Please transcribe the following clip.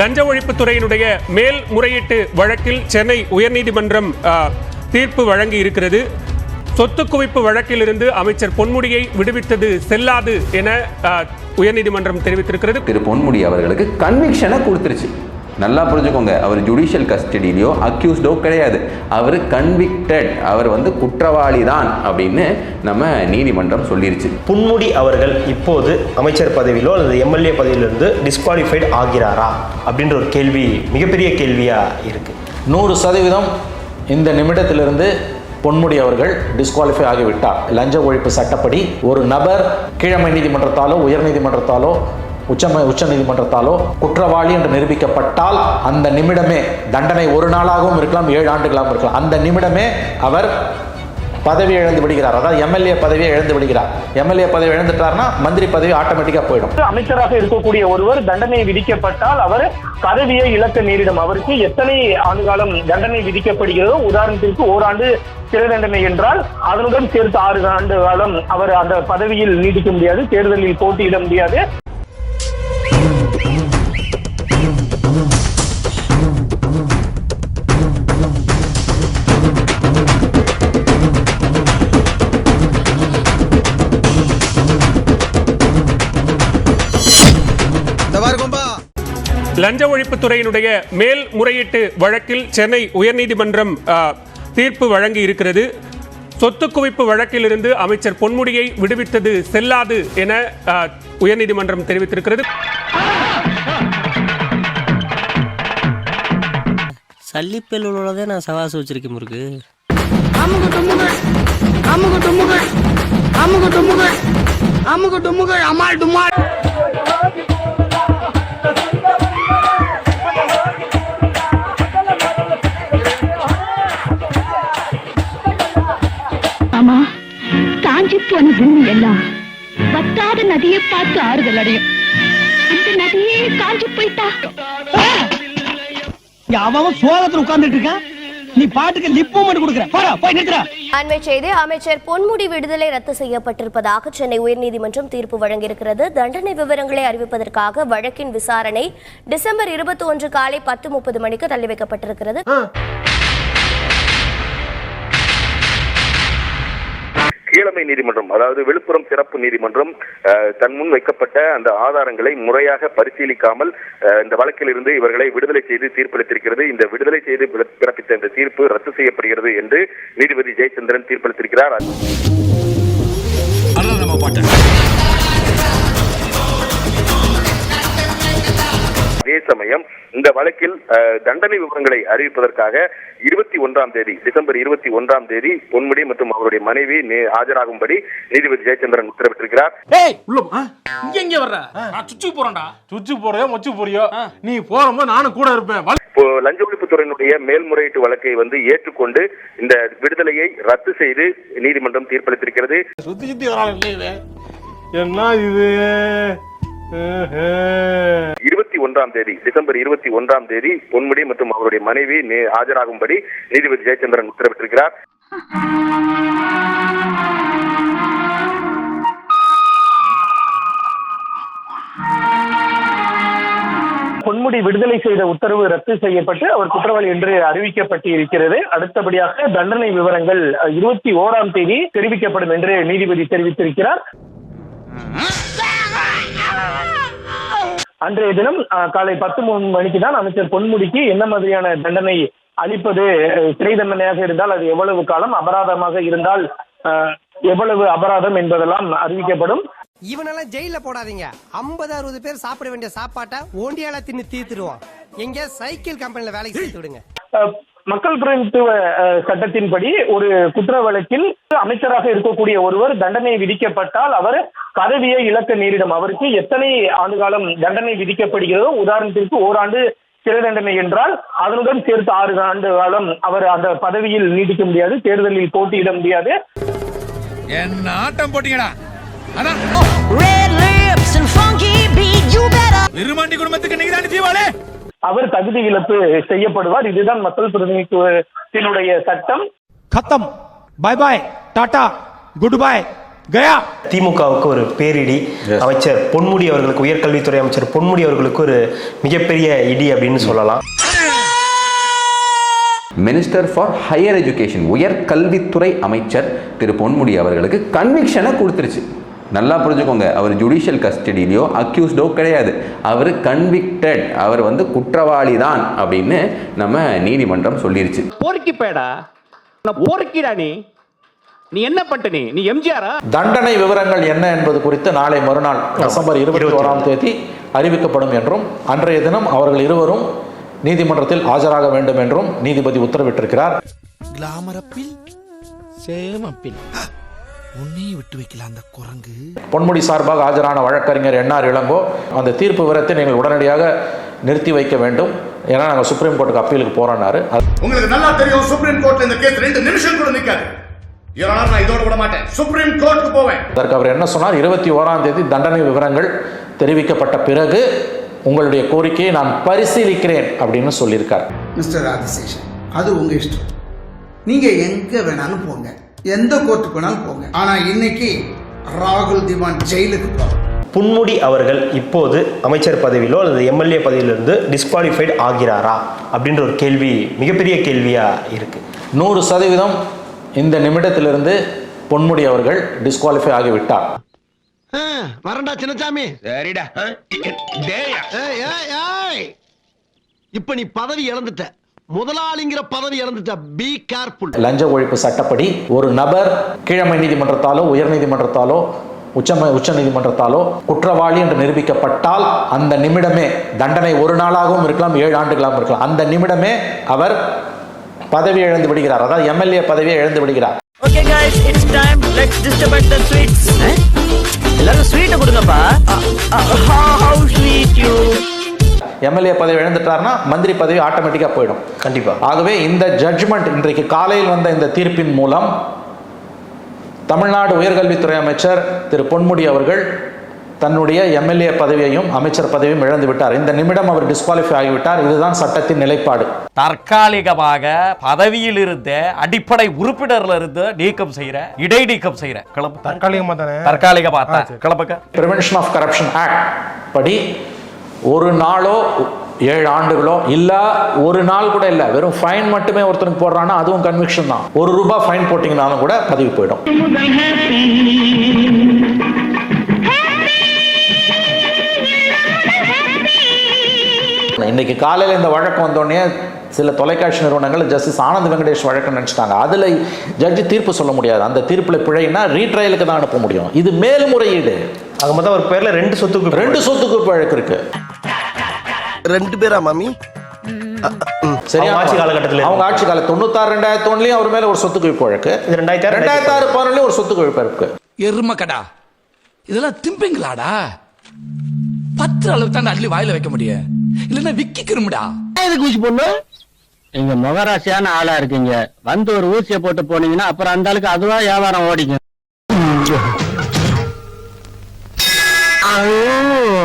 லஞ்ச ஒழிப்புத்துறையினுடைய மேல் முறையீட்டு வழக்கில் சென்னை உயர்நீதிமன்றம் தீர்ப்பு வழங்கி இருக்கிறது. சொத்து குவிப்பு வழக்கிலிருந்து அமைச்சர் பொன்முடியை விடுவித்தது செல்லாது என உயர்நீதிமன்றம் தெரிவித்திருக்கிறது. திரு பொன்முடி அவர்களுக்கு கன்விக்ஷனை கொடுத்துருச்சு. நல்லா புரிஞ்சுக்கோங்க. அவர் ஜுடிஷியல் கஸ்டடியிலையோ அக்யூஸ்டோ கிடையாது. அவர் கன்விக்டட் அவர் வந்து குற்றவாளி தான் அப்படின்னு நம்ம நீதிமன்றம் சொல்லிருச்சு. புன்முடி அவர்கள் இப்போது அமைச்சர் பதவியிலோ அல்லது எம்எல்ஏ பதவியிலிருந்து டிஸ்குவாலிஃபைட் ஆகிறாரா அப்படின்ற ஒரு கேள்வி மிகப்பெரிய கேள்வியாக இருக்குது நூறு சதவீதம் இந்த நிமிடத்திலிருந்து பொன்முடி அவர்கள் டிஸ்குவாலிஃபை ஆகிவிட்டார். லஞ்ச ஒழிப்பு சட்டப்படி ஒரு நபர் கீழமை நீதிமன்றத்தாலோ உயர் நீதிமன்றத்தாலோ உச்ச உச்ச நீதிமன்றத்தாலோ குற்றவாளி என்று நிரூபிக்கப்பட்டால் அந்த நிமிடமே தண்டனை ஒரு நாளாகவும் இருக்கலாம் ஏழு ஆண்டுகளாகவும் இருக்கலாம். அந்த நிமிடமே அவர் பதவி இழந்து விடுகிறார். அதாவது எம்எல்ஏ பதவியை இழந்து விடுகிறார். எம்எல்ஏ பதவி இழந்துட்டார்னா மந்திரி பதவி ஆட்டோமேட்டிக்கா போயிடும். அமைச்சராக இருக்கக்கூடிய ஒருவர் தண்டனை விதிக்கப்பட்டால் அவர் பதவியை இழக்க நேரிடும். அவருக்கு எத்தனை ஆண்டு காலம் தண்டனை விதிக்கப்படுகிறதோ உதாரணத்திற்கு ஓராண்டு சிறை தண்டனை என்றால் அதனுடன் சேர்த்து ஆறு ஆண்டு காலம் அவர் அந்த பதவியில் நீடிக்க முடியாது தேர்தலில் போட்டியிட முடியாது. லஞ்ச ஒழிப்புத்துறையினுடைய மேல் முறையீட்டு வழக்கில் சென்னை உயர்நீதிமன்றம் தீர்ப்பு வழங்கி இருக்கிறது. சொத்து குவிப்பு வழக்கிலிருந்து அமைச்சர் பொன்முடியை விடுவித்தது செல்லாது என உயர்நீதிமன்றம் தெரிவித்திருக்கிறது. சல்லிப்பேலூரோட நான் சவாசு வச்சிருக்கேன் முருக்கு அமுகு டுமுகள் அமுகு டுமுகள் அமுகு டுமுகள் அமால் டுமால் காஞ்சி போன பூமி எல்லாம். வத்தாத நதியை பார்த்து ஆறுதல் அடையும். இந்த நதியே காஞ்சி போயிட்டா? அவன் சோகத்துல உட்கார்ந்துட்டு இருக்கான். நீ பாட்டுக்கு லிப் மூமெண்ட் கொடுக்குற. போடா போய் நிறுத்துறா அண்மை செய்தி அமைச்சர் பொன்முடி விடுதலை ரத்து செய்யப்பட்டிருப்பதாக சென்னை உயர்நீதிமன்றம் தீர்ப்பு வழங்கியிருக்கிறது. தண்டனை விவரங்களை அறிவிப்பதற்காக வழக்கின் விசாரணை டிசம்பர் இருபத்தி ஒன்று காலை பத்து முப்பது மணிக்கு தள்ளி வைக்கப்பட்டிருக்கிறது. கீழமை நீதிமன்றம் அதாவது விழுப்புரம் சிறப்பு நீதிமன்றம் தன் முன் வைக்கப்பட்ட அந்த ஆதாரங்களை முறையாக பரிசீலிக்காமல் இந்த வழக்கில் இருந்து இவர்களை விடுதலை செய்து தீர்ப்பளித்திருக்கிறது. இந்த விடுதலை செய்து பிறப்பித்த இந்த தீர்ப்பு ரத்து செய்யப்படுகிறது என்று நீதிபதி ஜெயச்சந்திரன் தீர்ப்பளித்திருக்கிறார். சமயம் இந்த வழக்கில் தண்டனை விவரங்களை அறிவிப்பதற்காக இருபத்தி ஒன்றாம் தேதி டிசம்பர் இருபத்தி ஒன்றாம் தேதி பொன்முடி மற்றும் அவருடைய மனைவி ஆஜராகும்படி நீதிபதி ஜெயச்சந்திரன் உத்தரவிட்டிருக்கிறார். ஏய் உள்ள போ. இங்க எங்க வர்ற? நான் சுச்சு போறேன்டா. சுச்சு போறியோ மொச்சு போறியோ? நீ போறப்போ நானும் கூட இருப்பேன். லஞ்ச ஒழிப்புத்துறையினுடைய மேல்முறையீட்டு வழக்கை வந்து ஏற்றுக்கொண்டு இந்த விடுதலையை ரத்து செய்து நீதிமன்றம் தீர்ப்பளித்திருக்கிறது. சுத்தி சுத்தி வராள் இல்லையே என்ன இது? ஒன்றாம் தேதி டிசம்பர் இருபத்தி ஒன்றாம் தேதி பொன்முடி மற்றும் அவருடைய மனைவி ஆஜராகும்படி நீதிபதி ஜெயச்சந்திரன் உத்தரவிட்டிருக்கிறார். பொன்முடி விடுதலை செய்த உத்தரவு ரத்து செய்யப்பட்டு அவர் குற்றவாளி என்று அறிவிக்கப்பட்டு இருக்கிறது அடுத்தபடியாக தண்டனை விவரங்கள் இருபத்தி ஓராம் தேதி தெரிவிக்கப்படும் என்று நீதிபதி தெரிவித்திருக்கிறார். அன்றைய தினம் காலை பத்து மூணு மணிக்கு தான் அமைச்சர் பொன்முடிக்கு என்ன மாதிரியான தண்டனை அளிப்பது சிறை தண்டனையாக இருந்தால் அது எவ்வளவு காலம் அபராதமாக இருந்தால் எவ்வளவு அபராதம் என்பதெல்லாம் அறிவிக்கப்படும். இவனெல்லாம் ஜெயில போடாதீங்க. ஐம்பது அறுபது பேர் சாப்பிட வேண்டிய சாப்பாட்டை ஓண்டியால தின்னு தீர்த்துருவான் எங்க சைக்கிள் கம்பெனில வேலைக்கு சேர்த்து விடுங்க. மக்கள் பிரதிநிதித்துவ அஹ், சட்டத்தின்படி ஒரு குற்ற வழக்கில் அமைச்சராக இருக்கக்கூடிய ஒருவர் தண்டனை விதிக்கப்பட்டால் அவர் பதவியை இழக்க நேரிடும். அவருக்கு எத்தனை ஆண்டு காலம் தண்டனை விதிக்கப்படுகிறதோ உதாரணத்திற்கு ஓராண்டு சிறை தண்டனை என்றால் அதனுடன் சேர்த்து ஆறு ஆண்டு காலம் அவர் அந்த பதவியில் நீடிக்க முடியாது தேர்தலில் போட்டியிட முடியாது. என்ன ஆட்டம் போட்டீங்கடா. அதான் விருமாண்டி குடும்பத்துக்கு நீங்க தான் தீவாளே அவர் தகுதி இழப்பு செய்யப்படுவார். இதுதான் மக்கள் பிரதிநிதித்துவத்தினுடைய சட்டம். கத்தம். Bye bye tata good bye Gaya திமுகவுக்கு ஒரு பேரிடி. அமைச்சர் பொன்முடி அவர்களுக்கு உயர்கல்வித்துறை அமைச்சர் பொன்முடி அவர்களுக்கு ஒரு மிகப்பெரிய இடி அப்படின்னு சொல்லலாம். மினிஸ்டர் ஃபார் ஹையர் எஜுகேஷன் உயர் கல்வித்துறை அமைச்சர் திரு பொன்முடி அவர்களுக்கு கன்விக்ஷனை கொடுத்துருச்சு. நல்லா புரிஞ்சுக்கோங்க. அவர் ஜுடிஷியல் கஸ்டடியிலையோ அக்யூஸ்டோ கிடையாது. அவர் கன்விக்டட் அவர் வந்து குற்றவாளி தான் அப்படின்னு நம்ம நீதிமன்றம் சொல்லிருச்சு. பொறுக்கி பேடா. பொறுக்கிடா நீ. நீ என்ன பண்ணிட்ட நீ? நீ எம்ஜிஆரா? தண்டனை விவரங்கள் என்ன என்பது குறித்து நாளை மறுநாள் டிசம்பர் இருபத்தி ஓராம் தேதி அறிவிக்கப்படும் என்றும் அன்றைய தினம் அவர்கள் இருவரும் நீதிமன்றத்தில் ஆஜராக வேண்டும் என்றும் நீதிபதி உத்தரவிட்டிருக்கிறார். கிளாமரப்பில் சேமப்பில். உன்னையும் விட்டு வைக்கல அந்த குரங்கு. பொன்முடி சார்பாக ஆஜரான வழக்கறிஞர் என்ஆர் இளங்கோ அந்த தீர்ப்பு விவரத்தை நீங்கள் உடனடியாக நிறுத்தி வைக்க வேண்டும். ஏன்னா நாங்கள் சுப்ரீம் கோர்ட்டுக்கு அப்பீலுக்கு போறோம்னாரு அது உங்களுக்கு நல்லா தெரியும் சுப்ரீம் கோர்ட்ல இந்த கேஸ் ரெண்டு நிமிஷம் கூட நிக்காது. நான் இதோட விட மாட்டேன். சுப்ரீம் கோர்ட்டுக்கு போவேன். அதற்கு அவர் என்ன சொன்னார்? இருபத்தி ஓராம் தேதி தண்டனை விவரங்கள் தெரிவிக்கப்பட்ட பிறகு உங்களுடைய கோரிக்கையை நான் பரிசீலிக்கிறேன் அப்படின்னு சொல்லியிருக்கார். மிஸ்டர் ஆதிசேஷன் அது உங்க இஷ்டம். நீங்க எங்க வேணாலும் போங்க. எந்த கோர்ட்டுக்கு வேணாலும் போங்க. ஆனா இன்னைக்கு ராகுல் திவான் ஜெயிலுக்கு பொன்முடி அவர்கள் இப்போது அமைச்சர் பதவியிலோ அல்லது எம்எல்ஏ பதவியிலிருந்து டிஸ்குவாலிஃபைட் ஆகிறாரா அப்படின்ற ஒரு கேள்வி மிகப்பெரிய கேள்வியா இருக்கு. நூறு சதவீதம் இந்த நிமிடத்திலிருந்து பொன்முடி அவர்கள் டிஸ்குவாலிஃபை ஆகிவிட்டார் வரண்டா சின்னசாமி சரிடா. இப்ப நீ பதவி இழந்துட்ட. முதலாளிங்கிற பதவி இழந்துட்ட பி கேர்ஃபுல் லஞ்ச ஒழிப்பு சட்டப்படி ஒரு நபர் கீழமை நீதிமன்றத்தாலோ உயர் நீதிமன்றத்தாலோ உச்ச உச்ச நீதிமன்றத்தாலோ குற்றவாளி என்று நிரூபிக்கப்பட்டால் அந்த நிமிடமே தண்டனை ஒரு நாளாகவும் இருக்கலாம் ஏழு ஆண்டுகளாகவும் இருக்கலாம். அந்த நிமிடமே அவர் பதவி இழந்து விடுகிறார். அதாவது எம்எல்ஏ பதவியை இழந்து விடுகிறார். எம்எல்ஏ பதவி இழந்துட்டார்னா மந்திரி பதவி ஆட்டோமேட்டிக்காக போயிடும். கண்டிப்பா. ஆகவே இந்த ஜட்ஜ்மெண்ட் இன்றைக்கு காலையில் வந்த இந்த தீர்ப்பின் மூலம் தமிழ்நாடு உயர்கல்வித்துறை அமைச்சர் திரு பொன்முடி அவர்கள் தன்னுடைய எம்எல்ஏ பதவியையும் அமைச்சர் பதவியும் இழந்து விட்டார். இந்த நிமிடம் அவர் டிஸ்குவாலிஃபை ஆகிவிட்டார். இதுதான் சட்டத்தின் நிலைப்பாடு. தற்காலிகமாக பதவியில் இருந்த அடிப்படை உறுப்பினர்ல இருந்து நீக்கம் செய்யற இடைநீக்கம் செய்யற கிளம்பு தற்காலிகமா தானே? தற்காலிகமா தான் கிளம்புக்க பிரிவென்ஷன் ஆஃப் கரப்ஷன் ஆக்ட் படி ஒரு நாளோ ஏழு ஆண்டுகளோ இல்ல ஒரு நாள் கூட இல்ல. வெறும் ஃபைன் மட்டுமே ஒருத்தனுக்கு போடுறான்னா அதுவும் கன்விக்ஷன் தான். ஒரு ரூபாய் ஃபைன் போட்டீங்கனாலும் கூட பதிவு போயிடும். இன்னைக்கு காலையில் இந்த வழக்கு வந்தோடனே சில தொலைக்காட்சி நிறுவனங்கள் ஜஸ்டிஸ் ஆனந்த் வெங்கடேஷ் வழக்கம் நினைச்சிட்டாங்க. அதுல ஜட்ஜி தீர்ப்பு சொல்ல முடியாது. அந்த தீர்ப்புல பிழைனா ரீட்ரையலுக்கு தான் அனுப்ப முடியும். இது மேல்முறையீடு. ஆக மொத்தம் ஒரு பேர்ல ரெண்டு சொத்துக்கு ரெண்டு சொத்து குவிப்பு வழக்கு இருக்கு. ரெண்டு பேரா மாமி? சரியா? அவங்க ஆட்சி காலகட்டத்துல அவங்க ஆட்சி கால தொண்ணூத்தாறு ரெண்டாயிரத்தி ஒன்றுலையும் அவர் மேல ஒரு சொத்து குவிப்பு வழக்கு. இது ரெண்டாயிரத்தி ரெண்டாயிரத்தி ஆறு பதினொன்றுலையும் ஒரு சொத்து குவிப்பு இருக்கு எருமக்கடா. இதெல்லாம் திம்பிங்களாடா? பத்து அளவுக்கு தான் அள்ளி வாயில வைக்க முடியும் இல்லன்னா விக்கிக்கிறோம்டா எதுக்கு ஊசி போடணும்? நீங்க முகராசியான ஆளா இருக்கீங்க. வந்து ஒரு ஊசியை போட்டு போனீங்கன்னா அப்புறம் அந்த ஆளுக்கு அதுவா வியாபாரம் ஓடிக்கும். Oh.